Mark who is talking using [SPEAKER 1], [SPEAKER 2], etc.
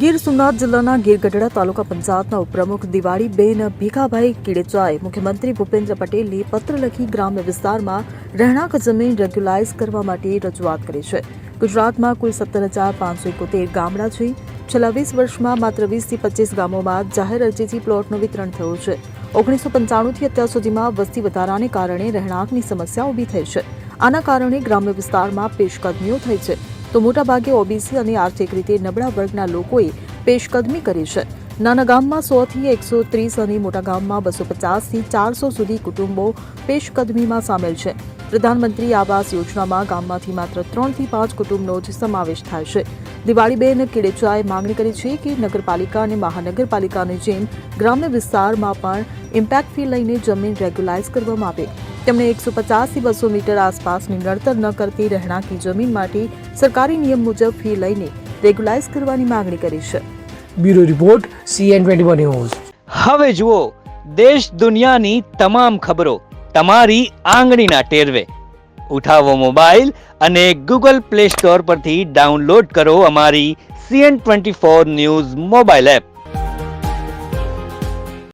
[SPEAKER 1] ગીર સોમનાથ જિલ્લાના ગીરગઢડા તાલુકા પંચાયતના ઉપપ્રમુખ દિવાળીબેન ભીખાભાઈ કિડેચાએ મુખ્યમંત્રી ભૂપેન્દ્ર પટેલને પત્ર લખી ગ્રામ્ય વિસ્તારમાં રહેણાંક જમીન રેગ્યુલાઇઝ કરવા માટે રજૂઆત કરી છે. ગુજરાતમાં કુલ સત્તર હજાર પાંચસો એકોતેર ગામડા છે. છેલ્લા વીસ વર્ષમાં માત્ર વીસથી પચીસ ગામોમાં જાહેર અરજીથી પ્લોટનું વિતરણ થયું છે. ઓગણીસો પંચાણુંથી અત્યાર સુધીમાં વસ્તી વધારાને કારણે રહેણાંકની સમસ્યા ઊભી થઈ છે. આના કારણે ગ્રામ્ય વિસ્તારમાં પેશકદમીઓ થઈ છે. તો મોટાભાગે ઓબીસી અને આર્થિક રીતે નબળા વર્ગના લોકોએ પેશકદમી કરી છે. નાના ગામમાં સોથી એકસો ત્રીસ અને મોટા ગામમાં બસો પચાસથી ચારસો સુધી કુટુંબો પેશકદમીમાં સામેલ છે. પ્રધાનમંત્રી આવાસ યોજનામાં ગામમાંથી માત્ર ત્રણથી પાંચ કુટુંબનો જ સમાવેશ થાય છે. દિવાળીબેન કિડેચાએ માંગણી કરી છે કે નગરપાલિકા અને મહાનગરપાલિકાની જેમ ગ્રામ્ય વિસ્તારમાં પણ ઇમ્પેક્ટ ફી લઈને જમીન રેગ્યુલાઇઝ કરવામાં આવે. તેમણે એકસો પચાસથી બસો મીટર આસપાસની નડતર ન કરતી રહેણાંકી જમીન માટે સરકારી નિયમ મુજબ ફી લઈને રેગ્યુલાઇઝ કરવાની માંગણી કરી છે.
[SPEAKER 2] Bureau report CN twenty one news
[SPEAKER 3] હવે જુઓ દેશ દુનિયાની તમામ ખબરો તમારી આંગળીના ટેરવે. ઉઠાવો મોબાઈલ અને ગૂગલ પ્લે સ્ટોર પરથી ડાઉનલોડ કરો અમારી CN twenty four news mobile app.